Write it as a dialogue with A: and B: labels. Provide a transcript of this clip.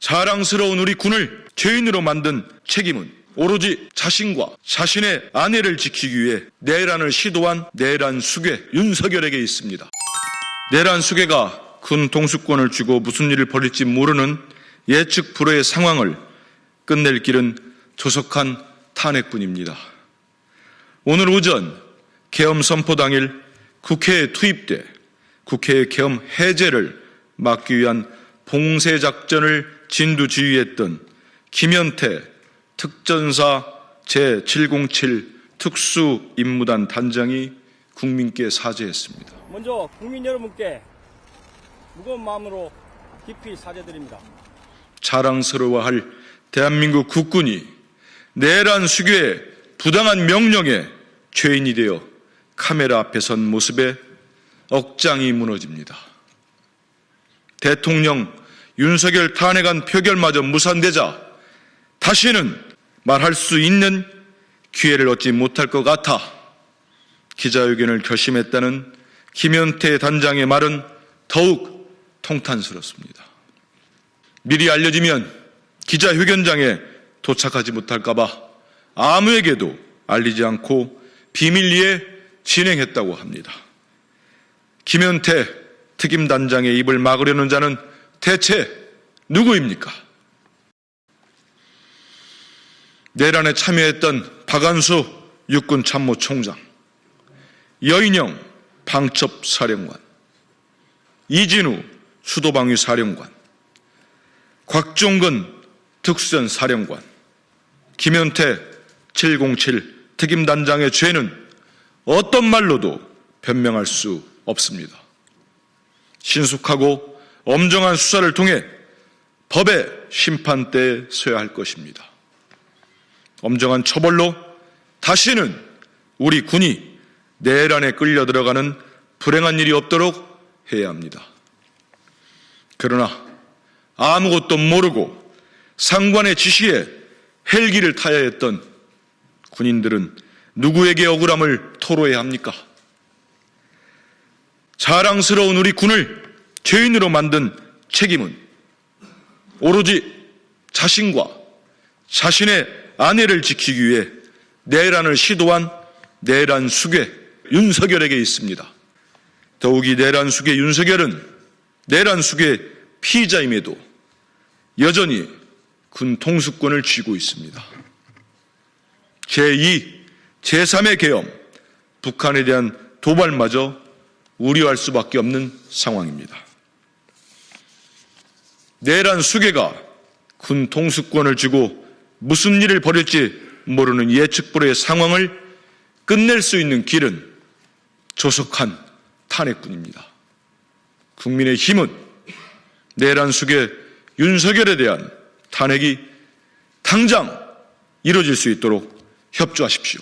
A: 자랑스러운 우리 군을 죄인으로 만든 책임은 오로지 자신과 자신의 아내를 지키기 위해 내란을 시도한 내란 수괴 윤석열에게 있습니다. 내란 수괴가 군 동수권을 쥐고 무슨 일을 벌일지 모르는 예측 불허의 상황을 끝낼 길은 조속한 탄핵뿐입니다. 오늘 오전 계엄 선포 당일 국회에 투입돼 국회의 계엄 해제를 막기 위한 봉쇄 작전을 진두 지휘했던 김현태 특전사 제707 특수임무단 단장이 국민께 사죄했습니다.
B: 먼저 국민 여러분께 무거운 마음으로 깊이 사죄드립니다.
A: 자랑스러워할 대한민국 국군이 내란 수교의 부당한 명령에 죄인이 되어 카메라 앞에 선 모습에 억장이 무너집니다. 대통령 윤석열 탄핵안 표결마저 무산되자 다시는 말할 수 있는 기회를 얻지 못할 것 같아 기자회견을 결심했다는 김현태 단장의 말은 더욱 통탄스럽습니다. 미리 알려지면 기자회견장에 도착하지 못할까봐 아무에게도 알리지 않고 비밀리에 진행했다고 합니다. 김현태 특임단장의 입을 막으려는 자는 대체 누구입니까? 내란에 참여했던 박안수 육군 참모총장, 여인영 방첩 사령관, 이진우 수도방위 사령관, 곽종근 특수전 사령관, 김현태 707 특임단장의 죄는 어떤 말로도 변명할 수 없습니다. 신속하고 엄정한 수사를 통해 법의 심판대에 서야 할 것입니다. 엄정한 처벌로 다시는 우리 군이 내란에 끌려 들어가는 불행한 일이 없도록 해야 합니다. 그러나 아무것도 모르고 상관의 지시에 헬기를 타야 했던 군인들은 누구에게 억울함을 토로해야 합니까? 자랑스러운 우리 군을 죄인으로 만든 책임은 오로지 자신과 자신의 아내를 지키기 위해 내란을 시도한 내란 수괴 윤석열에게 있습니다. 더욱이 내란 수괴 윤석열은 내란 수괴 피의자임에도 여전히 군 통수권을 쥐고 있습니다. 제2, 제3의 계엄, 북한에 대한 도발마저 우려할 수밖에 없는 상황입니다. 내란 수괴가 군 통수권을 쥐고 무슨 일을 벌일지 모르는 예측불허의 상황을 끝낼 수 있는 길은 조속한 탄핵군입니다. 국민의 힘은 내란 수괴 윤석열에 대한 탄핵이 당장 이루어질 수 있도록 협조하십시오.